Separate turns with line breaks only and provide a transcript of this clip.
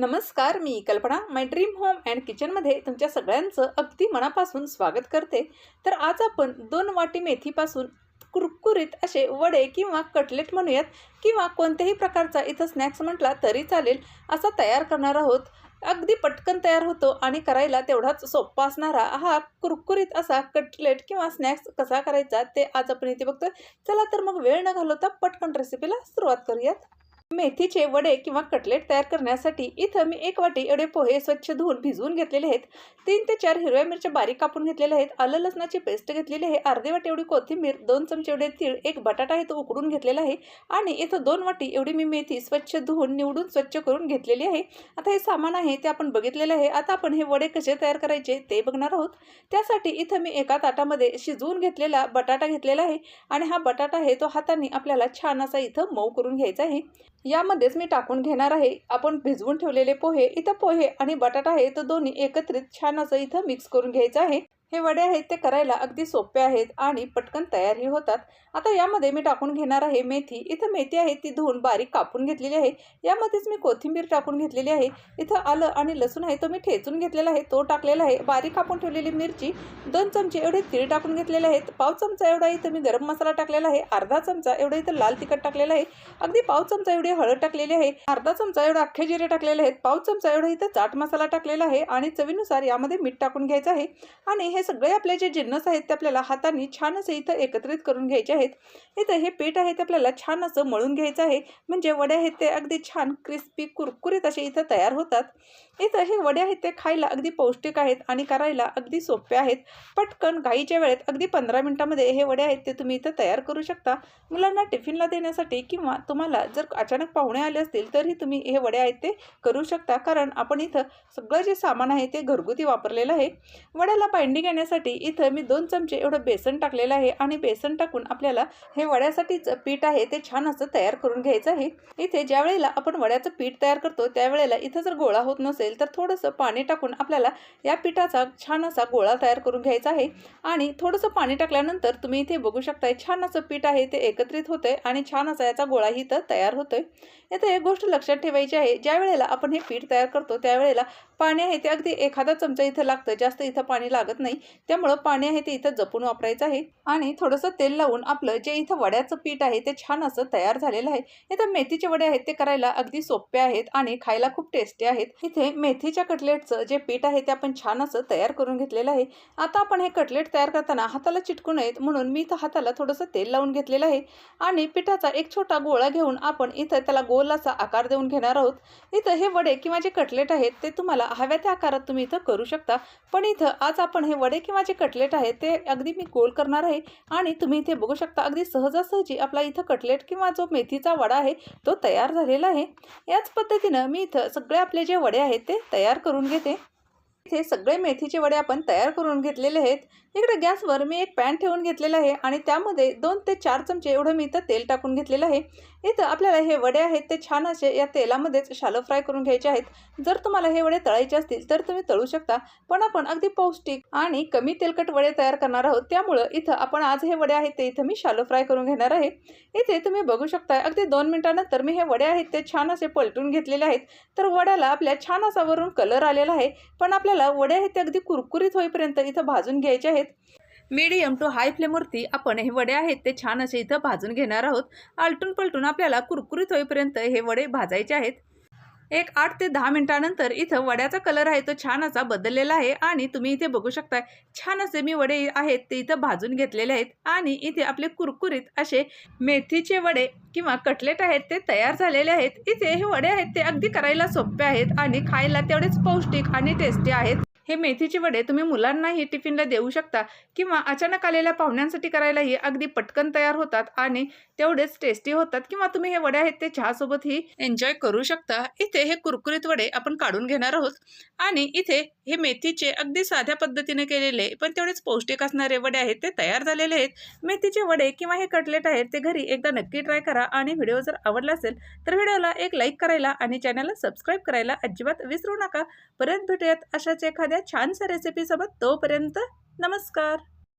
नमस्कार मी कल्पना माय dream home and किचनमध्ये तुमच्या सगळ्यांचं अगदी मनापासून स्वागत करते. तर आज आपण दोन वाटी मेथीपासून कुरकुरीत असे वडे किंवा कटलेट म्हणूयात किंवा कोणत्याही प्रकारचा इथं स्नॅक्स म्हटला तरी चालेल असा तयार करणार आहोत. अगदी पटकन तयार होतो आणि करायला तेवढाच सोपा असणारा हा कुरकुरीत असा कटलेट किंवा स्नॅक्स कसा करायचा ते आज आपण इथे बघतोय. चला तर मग वेळ न घालवता पटकन रेसिपीला सुरुवात करूयात. मेथीचे वडे किंवा कटलेट तयार करण्यासाठी इथं मी एक वाटी एवढे पोहे स्वच्छ धुवून भिजवून घेतलेले आहेत. तीन ते चार हिरव्या मिरच्या बारीक कापून घेतलेल्या आहेत. आलं लसणाची पेस्ट घेतलेली आहे. अर्धे वाटी एवढी कोथिंबीर दोन चमचे एवढे तीळ एक बटाटा आहे तो उकडून घेतलेला आहे. आणि इथं दोन वाटी एवढी मी मेथी स्वच्छ धुवून निवडून स्वच्छ करून घेतलेली आहे. आता हे सामान आहे ते आपण बघितलेलं आहे. आता आपण हे वडे कसे तयार करायचे ते बघणार आहोत. त्यासाठी इथं मी एका ताटामध्ये शिजवून घेतलेला बटाटा घेतलेला आहे. आणि हा बटाटा आहे तो हाताने आपल्याला छान असा इथं मऊ करून घ्यायचा आहे. यामध्येच मी टाकून घेणार आहे. आपण भिजवून ठेवलेले पोहे इथं पोहे आणि बटाटा आहे तर दोन्ही एकत्रित छान असं इथं मिक्स करून घ्यायचं आहे. हे वडे आहेत ते करायला अगदी सोपे आहेत आणि पटकन तयारही होतात. आता यामध्ये मी टाकून घेणार आहे मेथी. इथं मेथी आहे ती धुवून बारीक कापून घेतलेली आहे. यामध्येच मी कोथिंबीर टाकून घेतलेली आहे. इथं आलं आणि लसूण आहे तो मी ठेचून घेतलेला आहे. तो टाकलेला आहे. बारीक कापून ठेवलेली मिरची दोन चमचे एवढे तीळ टाकून घेतलेले आहेत. पाव चमचा एवढा इथं मी गरम मसाला टाकलेला आहे. अर्धा चमचा एवढं इथं लाल तिखट टाकलेलं आहे. अगदी पाव चमचा एवढी हळद टाकलेली आहे. अर्धा चमचा एवढा अख्खे जिरे टाकलेले आहेत. पाव चमचा एवढा इथं चाट मसाला टाकलेला आहे आणि चवीनुसार यामध्ये मीठ टाकून घ्यायचं आहे. आणि हे सगळे आपले जे जिन्नस आहेत ते आपल्याला हाताने छान असे इथं एकत्रित करून घ्यायचे आहेत. इथं हे पीठ आहे ते आपल्याला छान असं मळून घ्यायचं आहे. म्हणजे वडे आहेत ते अगदी छान क्रिस्पी कुरकुरीत असे इथं तयार होतात. इथं हे वडे आहेत ते खायला अगदी पौष्टिक आहेत आणि करायला अगदी सोपे आहेत. पटकन घाईच्या वेळेत अगदी पंधरा मिनटामध्ये हे वडे आहेत ते तुम्ही इथं तयार करू शकता. मुलांना टिफिनला देण्यासाठी किंवा तुम्हाला जर अचानक पाहुणे आले असतील तरी तुम्ही हे वडे आहेत ते करू शकता. कारण आपण इथं सगळं जे सामान आहे ते घरगुती वापरलेलं आहे. वड्याला बाइंडिंग येण्यासाठी इथं मी दोन चमचे एवढं बेसन टाकलेलं आहे आणि बेसन टाकून आपल्याला हे वड्यासाठीच पीठ आहे ते छान असं तयार करून घ्यायचं आहे. इथे ज्या वेळेला आपण वड्याचं पीठ तयार करतो त्यावेळेला इथं जर गोळा होत नसेल तर थोडंसं पाणी टाकून आपल्याला या पिठाचा छान असा गोळा तयार करून घ्यायचा आहे. आणि थोडंसं पाणी टाकल्यानंतर तुम्ही इथे बघू शकताय छान असं पीठ आहे ते एकत्रित होतंय आणि छान असा याचा गोळाही इथं तयार होतोय. इथे एक गोष्ट लक्षात ठेवायची आहे ज्या वेळेला आपण हे पीठ तयार करतो त्यावेळेला पाणी आहे ते अगदी एखादा चमचा इथं लागतं जास्त इथं पाणी लागत नाही. त्यामुळं पाणी आहे ते इथं जपून वापरायचं आहे. आणि थोडंसं तेल लावून आपलं जे इथं वड्याचं पीठ आहे ते छान असं तयार झालेलं आहे. इथं मेथीचे वडे आहेत ते करायला अगदी सोपे आहेत आणि खायला खूप टेस्टी आहेत. इथे मेथीच्या कटलेटचं जे पीठ आहे ते आपण छान असं तयार करून घेतलेलं आहे. आता आपण हे कटलेट तयार करताना हाताला चिटकू नयेत म्हणून मी इथं हाताला थोडंसं तेल लावून घेतलेलं आहे. आणि पिठाचा एक छोटा गोळा घेऊन आपण इथं त्याला गोल असा आकार देऊन घेणार आहोत. इथं हे वडे किंवा जे कटलेट आहेत ते तुम्हाला हव्या त्या आकारात तुम्ही इथं करू शकता. पण इथं आज आपण हे वडे किंवा जे कटलेट आहे ते अगदी मी गोल करणार आहे. आणि तुम्ही इथे बघू शकता अगदी सहजासहजी आपला इथं कटलेट किंवा जो मेथीचा वडा आहे तो तयार झालेला आहे. याच पद्धतीनं मी इथं सगळे आपले जे वडे आहेत ते तयार करून घेते. इथे सगळे मेथीचे वडे आपण तयार करून घेतलेले आहेत. इकडे गॅसवर मी एक पॅन ठेवून घेतलेला आहे आणि त्यामध्ये दोन ते चार चमचे एवढं मी इथं तेल टाकून घेतलेलं आहे. इथं आपल्याला हे वडे आहेत ते छान असे या तेलामध्येच शालो फ्राय करून घ्यायचे आहेत. जर तुम्हाला हे वडे तळायचे असतील तर तुम्ही तळू शकता. पण आपण अगदी पौष्टिक आणि कमी तेलकट वडे तयार करणार आहोत. त्यामुळं इथं आपण आज हे वडे आहेत ते इथं मी शालो फ्राय करून घेणार आहे. इथे तुम्ही बघू शकता अगदी दोन मिनिटानंतर मी हे वडे आहेत ते छान असे पलटून घेतलेले आहेत. तर वड्याला आपल्या छान असा वरून कलर आलेला आहे. पण आपल्याला वडे आहेत ते अगदी कुरकुरीत होईपर्यंत इथं भाजून घ्यायचे आहेत. मीडियम टू हाय फ्लेमवरती आपण हे वडे आहेत ते छान असे इथं भाजून घेणार आहोत. आलटून पलटून आपल्याला कुरकुरीत होईपर्यंत हे वडे भाजायचे आहेत. एक आठ ते दहा मिनिटानंतर इथं वड्याचा कलर आहे तो छान असा बदललेला आहे आणि तुम्ही इथे बघू शकताय छान असे मी वडे आहेत ते इथं भाजून घेतलेले आहेत आणि इथे आपले कुरकुरीत असे मेथीचे वडे किंवा कटलेट आहेत ते तयार झालेले आहेत. इथे हे वडे आहेत ते अगदी करायला सोपे आहेत आणि खायला तेवढेच पौष्टिक आणि टेस्टी आहेत. हे मेथीचे वडे तुम्ही मुलांनाही टिफिनला देऊ शकता किंवा अचानक आलेल्या पाहुण्यांसाठी करायलाही अगदी पटकन तयार होतात आणि तेवढेच टेस्टी होतात किंवा तुम्ही हे वडे आहेत ते चहासोबतही एन्जॉय करू शकता. इथे हे कुरकुरीत वडे आपण काढून घेणार आहोत आणि इथे हे मेथीचे अगदी साध्या पद्धतीने केलेले पण तेवढेच पौष्टिक असणारे वडे आहेत ते तयार झालेले आहेत. मेथीचे वडे किंवा हे कटलेट आहेत ते घरी एकदा नक्की ट्राय करा आणि व्हिडिओ जर आवडला असेल तर व्हिडिओला एक लाईक करायला आणि चॅनलला सबस्क्राईब करायला अजिबात विसरू नका. परत भेटूयात अशाच एखाद्या छानशा रेसिपीसोबत तोपर्यंत नमस्कार.